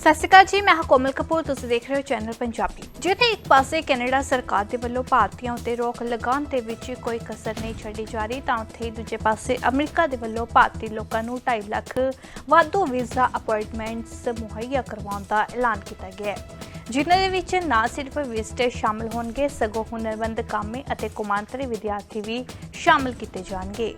ਸਤਿ ਸ਼੍ਰੀ ਅਕਾਲ ਜੀ, ਮੈਂ ਹਾਂ ਕੋਮਲ ਕਪੂਰ, ਤੁਸੀਂ ਦੇਖ ਰਹੇ ਹੋ ਚੈਨਲ ਪੰਜਾਬੀ। ਜਿੱਥੇ ਇੱਕ ਪਾਸੇ ਕੈਨੇਡਾ ਸਰਕਾਰ ਦੇ ਵੱਲੋਂ ਭਾਰਤੀਆਂ ਉੱਤੇ ਰੋਕ ਲਗਾਉਣ ਦੇ ਵਿੱਚ ਕੋਈ ਕਸਰ ਨਹੀਂ ਛੱਡੀ ਜਾ ਰਹੀ, ਤਾਂ ਉੱਥੇ ਹੀ ਦੂਜੇ ਪਾਸੇ ਅਮਰੀਕਾ ਦੇ ਵੱਲੋਂ ਭਾਰਤੀ ਲੋਕਾਂ ਨੂੰ 2.5 ਲੱਖ ਵਾਧੂ ਵੀਜ਼ਾ, ਅਪਾਇੰਟਮੈਂਟਸ ਮੁਹੱਈਆ ਕਰਵਾਉਣ ਦਾ ਐਲਾਨ ਕੀਤਾ ਗਿਆ ਹੈ। ਜਿਨ੍ਹਾਂ ਦੇ ਵਿੱਚ ਨਾ ਸਿਰਫ ਵਿਜ਼ਟਰ ਸ਼ਾਮਲ ਹੋਣਗੇ, ਸਗੋਂ ਹੁਨਰਮੰਦ ਕਾਮੇ ਅਤੇ ਕੌਮਾਂਤਰੀ ਵਿਦਿਆਰਥੀ ਵੀ ਸ਼ਾਮਲ ਕੀਤੇ ਜਾਣਗੇ।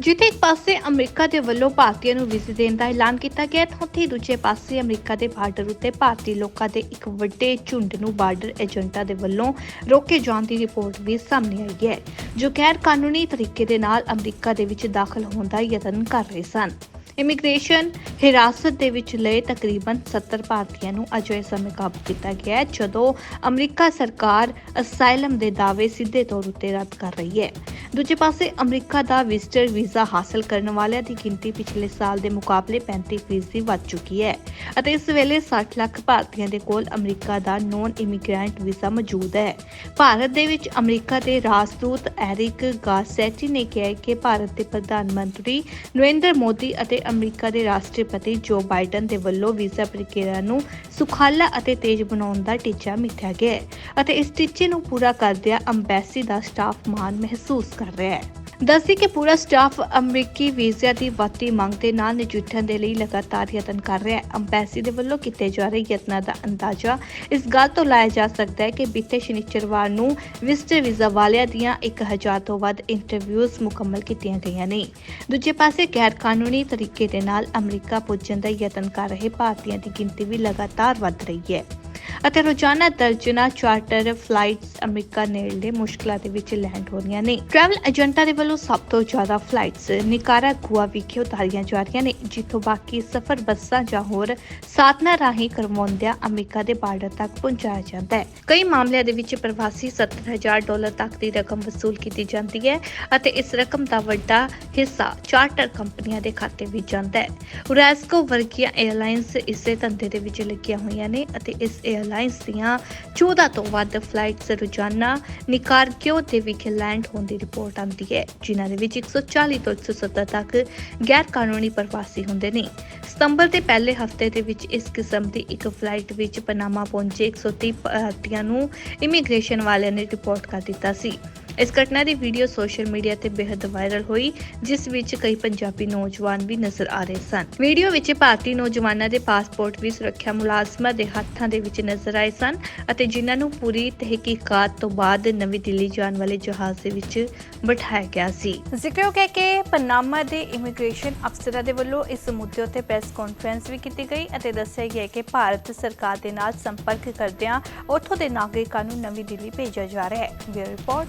ਜਿੱਥੇ ਇੱਕ ਪਾਸੇ ਅਮਰੀਕਾ ਦੇ ਵੱਲੋਂ ਭਾਰਤੀਆਂ ਨੂੰ ਵੀਜ਼ੇ ਦੇਣ ਦਾ ਐਲਾਨ ਕੀਤਾ ਗਿਆ, ਤਾਂ ਉੱਥੇ ਹੀ ਦੂਜੇ ਪਾਸੇ ਅਮਰੀਕਾ ਦੇ ਬਾਰਡਰ ਉੱਤੇ ਭਾਰਤੀ ਲੋਕਾਂ ਦੇ ਇੱਕ ਵੱਡੇ ਝੁੰਡ ਨੂੰ ਬਾਰਡਰ ਏਜੰਟਾਂ ਦੇ ਵੱਲੋਂ ਰੋਕੇ ਜਾਣ ਦੀ ਰਿਪੋਰਟ ਵੀ ਸਾਹਮਣੇ ਆਈ ਹੈ, ਜੋ ਗੈਰ ਕਾਨੂੰਨੀ ਤਰੀਕੇ ਦੇ ਨਾਲ ਅਮਰੀਕਾ ਦੇ ਵਿੱਚ ਦਾਖਲ ਹੋਣ ਦਾ ਯਤਨ ਕਰ ਰਹੇ ਸਨ। ਇਮੀਗ੍ਰੇਸ਼ਨ ਹਿਰਾਸਤ ਦੇ ਵਿੱਚ ਲਏ ਤਕਰੀਬਨ 70 ਭਾਰਤੀਆਂ ਨੂੰ ਅਜੇ ਸਮੇਂ ਕਾਬੂ ਕੀਤਾ ਗਿਆ ਹੈ, ਜਦੋਂ ਅਮਰੀਕਾ ਸਰਕਾਰ ਅਸਾਈਲਮ ਦੇ ਦਾਅਵੇ ਸਿੱਧੇ ਤੌਰ ਉੱਤੇ ਰੱਦ ਕਰ ਰਹੀ ਹੈ। ਦੂਜੇ ਪਾਸੇ, ਅਮਰੀਕਾ ਦਾ ਵਿਜ਼ਟਰ ਵੀਜ਼ਾ ਹਾਸਲ ਕਰਨ ਵਾਲਿਆਂ ਦੀ ਗਿਣਤੀ ਪਿਛਲੇ ਸਾਲ ਦੇ ਮੁਕਾਬਲੇ 35% ਵੱਧ ਚੁੱਕੀ ਹੈ ਅਤੇ ਇਸ ਵੇਲੇ 60 ਲੱਖ ਭਾਰਤੀਆਂ ਦੇ ਕੋਲ ਅਮਰੀਕਾ ਦਾ ਨੌਨ ਇਮੀਗ੍ਰੈਂਟ ਵੀਜ਼ਾ ਮੌਜੂਦ ਹੈ। ਭਾਰਤ ਦੇ ਵਿੱਚ ਅਮਰੀਕਾ ਦੇ ਰਾਜਦੂਤ ਐਰਿਕ ਗਾਸੈਟੀ ਨੇ ਕਿਹਾ ਕਿ ਭਾਰਤ ਦੇ ਪ੍ਰਧਾਨ ਮੰਤਰੀ ਨਰਿੰਦਰ ਮੋਦੀ ਅਤੇ ਅਮਰੀਕਾ ਦੇ ਰਾਸ਼ਟਰਪਤੀ ਜੋ ਬਾਈਡਨ ਦੇ ਵੱਲੋਂ ਵੀਜ਼ਾ ਪ੍ਰਕਿਰਿਆ ਨੂੰ ਸੁਖਾਲਾ ਅਤੇ ਤੇਜ਼ ਬਣਾਉਣ ਦਾ ਟੀਚਾ ਮਿੱਥਿਆ ਗਿਆ ਹੈ ਅਤੇ ਇਸ ਟੀਚੇ ਨੂੰ ਪੂਰਾ ਕਰਦਿਆਂ ਅੰਬੈਸੀ ਦਾ ਸਟਾਫ ਮਾਣ ਮਹਿਸੂਸ ਕਰ ਰਿਹਾ ਹੈ। ਦੱਸੀ ਕਿ ਪੂਰਾ ਸਟਾਫ ਅਮਰੀਕੀ ਵੀਜ਼ਾ ਦੀ ਵੱਧਦੀ ਮੰਗ ਦੇ ਨਾਲ ਨਜਿੱਠਣ ਦੇ ਲਈ ਲਗਾਤਾਰ ਯਤਨ ਕਰ ਰਿਹਾ ਹੈ। ਅੰਬੈਸੀ ਦੇ ਵੱਲੋਂ ਕੀਤੇ ਜਾ ਰਹੇ ਯਤਨਾਂ ਦਾ ਅੰਦਾਜ਼ਾ ਇਸ ਗੱਲ ਤੋਂ ਲਾਇਆ ਜਾ ਸਕਦਾ ਹੈ ਕਿ ਬੀਤੇ ਸ਼ਨੀਚਰਵਾਰ ਨੂੰ ਵਿਜ਼ਟਰ ਵੀਜ਼ਾ ਵਾਲਿਆਂ ਦੀਆਂ 1000 ਤੋਂ ਵੱਧ ਇੰਟਰਵਿਊਜ਼ ਮੁਕੰਮਲ ਕੀਤੀਆਂ ਗਈਆਂ ਨੇ। ਦੂਜੇ ਪਾਸੇ ਗੈਰ ਕਾਨੂੰਨੀ ਤਰੀਕੇ ਦੇ ਨਾਲ ਅਮਰੀਕਾ ਪੁੱਜਣ ਦਾ ਯਤਨ ਕਰ ਰਹੇ ਭਾਰਤੀਆਂ ਦੀ ਗਿਣਤੀ ਵੀ ਲਗਾਤਾਰ ਵੱਧ ਰਹੀ ਹੈ। ਅਤੇ ਰੋਜ਼ਾਨਾ ਦਰਜਨਾਂ ਚਾਰਟਰ ਫਲਾਈਟਸ ਅਮਰੀਕਾ ਨੇੜਲੇ ਮੁਸ਼ਕਲਾਂ ਦੇ ਵਿੱਚ ਲੈਂਡ ਹੋ ਰਹੀਆਂ ਨੇ। ਟਰੈਵਲ ਏਜੰਟਾਂ ਦੇ ਵੱਲੋਂ ਸਭ ਤੋਂ ਜ਼ਿਆਦਾ ਫਲਾਈਟਸ ਨਿਕਾਰਾਗੁਆ ਵਿਖੇ ਉਤਾਰੀਆਂ ਜਾ ਰਹੀਆਂ ਨੇ, ਜਿੱਥੋਂ ਬਾਕੀ ਸਫ਼ਰ ਬੱਸਾਂ ਜਾਂ ਹੋਰ ਸਾਧਨਾਂ ਰਾਹੀਂ ਕਰਵਾਉਂਦਿਆਂ ਅਮਰੀਕਾ ਦੇ ਬਾਰਡਰ ਤੱਕ ਪਹੁੰਚਾਇਆ ਜਾਂਦਾ ਹੈ। ਕਈ ਮਾਮਲਿਆਂ ਦੇ ਵਿੱਚ ਪ੍ਰਵਾਸੀ 70000 ਡਾਲਰ ਤੱਕ ਦੀ ਰਕਮ ਵਸੂਲ ਕੀਤੀ ਜਾਂਦੀ ਹੈ ਅਤੇ ਇਸ ਰਕਮ ਦਾ ਵੱਡਾ ਹਿੱਸਾ ਚਾਰਟਰ ਕੰਪਨੀਆਂ ਦੇ ਖਾਤੇ ਵਿੱਚ ਜਾਂਦਾ ਹੈ। ਉਰੈਸਕੋ ਵਰਗੀਆਂ 에ਅਰਲਾਈਨਸ ਇਸੇ ਧੰਦੇ ਦੇ ਵਿੱਚ ਲੱਗੀਆਂ ਹੋਈਆਂ ਨੇ ਅਤੇ ਇਸ 에 ਅਰਲਾਈਨਸ ਦੀਆਂ 14 ਤੋਂ ਵੱਧ ਫਲਾਈਟਸ ਰੋਜ਼ਾਨਾ ਨਿਕਾਰਗਿਓ ਦੇ ਵਿਖੇ ਲੈਂਡ ਹੋਣ ਦੀ ਰਿਪੋਰਟ ਆਉਂਦੀ ਹੈ, ਜਿਨ੍ਹਾਂ ਦੇ ਵਿੱਚ 140 ਤੋਂ 170 ਤੱਕ ਗੈਰ ਕਾਨੂੰਨੀ ਪ੍ਰਵਾਸੀ ਹੁੰਦੇ ਨੇ। ਸਤੰਬਰ ਦੇ ਪਹਿਲੇ ਹਫ਼ਤੇ ਦੇ ਵਿੱਚ ਇਸ ਕਿਸਮ ਦੀ ਇੱਕ ਫਲਾਈਟ ਵਿੱਚ ਪਨਾਮਾ ਪਹੁੰਚੇ 130 ਭਾਰਤੀਆਂ ਨੂੰ ਇਮੀਗ੍ਰੇਸ਼ਨ ਵਾਲਿਆਂ ਨੇ ਰਿਪੋਰਟ ਕਰ ਦਿੱਤਾ ਸੀ। ਇਸ ਘਟਨਾ ਦੀ ਵੀਡੀਓ ਸੋਸ਼ਲ ਮੀਡੀਆ ਤੇ ਬੇहद ਵਾਇਰਲ ਹੋਈ, ਜਿਸ ਵਿੱਚ ਕਈ ਪੰਜਾਬੀ ਨੌਜਵਾਨ ਵੀ ਨਜ਼ਰ ਆ ਰਹੇ ਸਨ। ਵੀਡੀਓ ਵਿੱਚ ਭਾਰਤੀ ਨੌਜਵਾਨਾਂ ਦੇ ਪਾਸਪੋਰਟ ਵੀ ਸੁਰੱਖਿਆ ਮੁਲਾਜ਼ਮਾਂ ਦੇ ਹੱਥਾਂ ਦੇ ਵਿੱਚ ਨਜ਼ਰ ਆਏ ਸਨ ਅਤੇ ਜਿਨ੍ਹਾਂ ਨੂੰ ਪੂਰੀ ਤਹਿਕੀਕਾਤ ਤੋਂ ਬਾਅਦ ਨਵੀਂ ਦਿੱਲੀ ਜਾਣ ਵਾਲੇ ਜਹਾਜ਼ ਦੇ ਵਿੱਚ ਬਿਠਾਇਆ ਗਿਆ ਸੀ। ਜ਼ਿਕਰਯੋਗ ਹੈ ਕਿ ਪਨਾਮਾ ਦੇ ਇਮੀਗ੍ਰੇਸ਼ਨ ਅਫਸਰਾਂ ਦੇ ਵੱਲੋਂ ਇਸ ਮੁੱਦੇ ਉੱਤੇ ਪ੍ਰੈਸ ਕਾਨਫਰੰਸ ਵੀ ਕੀਤੀ ਗਈ ਅਤੇ ਦੱਸਿਆ ਗਿਆ ਕਿ ਭਾਰਤ ਸਰਕਾਰ ਦੇ ਨਾਲ ਸੰਪਰਕ ਕਰਦਿਆਂ ਉੱਥੋਂ ਦੇ ਨਾਗਰਿਕਾਂ ਨੂੰ ਨਵੀਂ ਦਿੱਲੀ ਭੇਜਿਆ ਜਾ ਰਿਹਾ ਹੈ। Bureau report